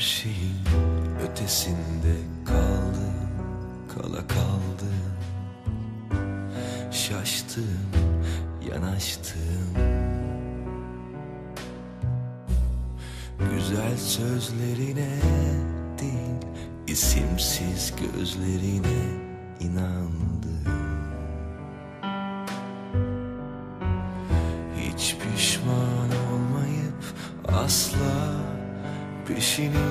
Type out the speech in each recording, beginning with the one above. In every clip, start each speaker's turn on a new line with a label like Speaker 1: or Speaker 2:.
Speaker 1: şeyin ötesinde kaldım Kala kaldım Şaştım, yanaştım. Güzel sözlerine değil isimsiz gözlerine inandım peşini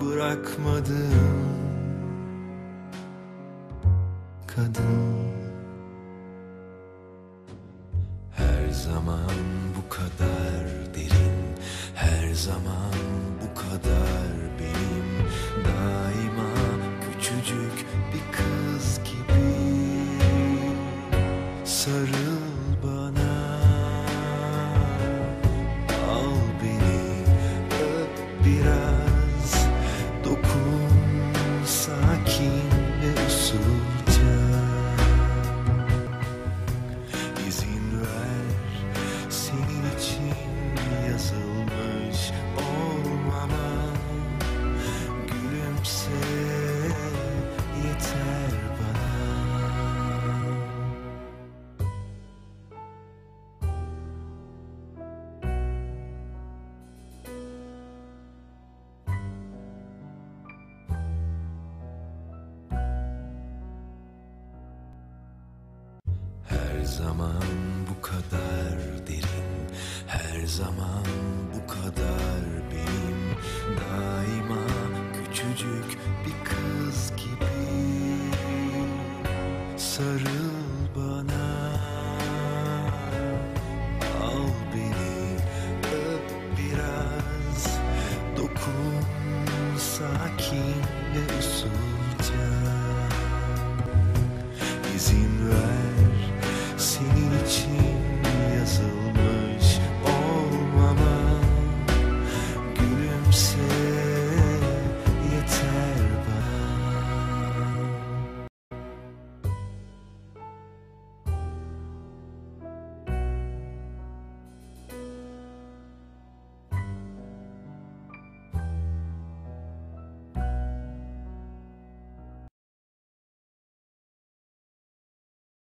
Speaker 1: bırakmadım Kadın. Her zaman bu kadar derin Her zaman bu kadar Her zaman bu kadar derin Her zaman bu kadar benim. Daima küçücük bir kız gibi Sarıl bana. Al beni öp biraz Dokun sakin ve usulca. İzin ver senin için yazılmış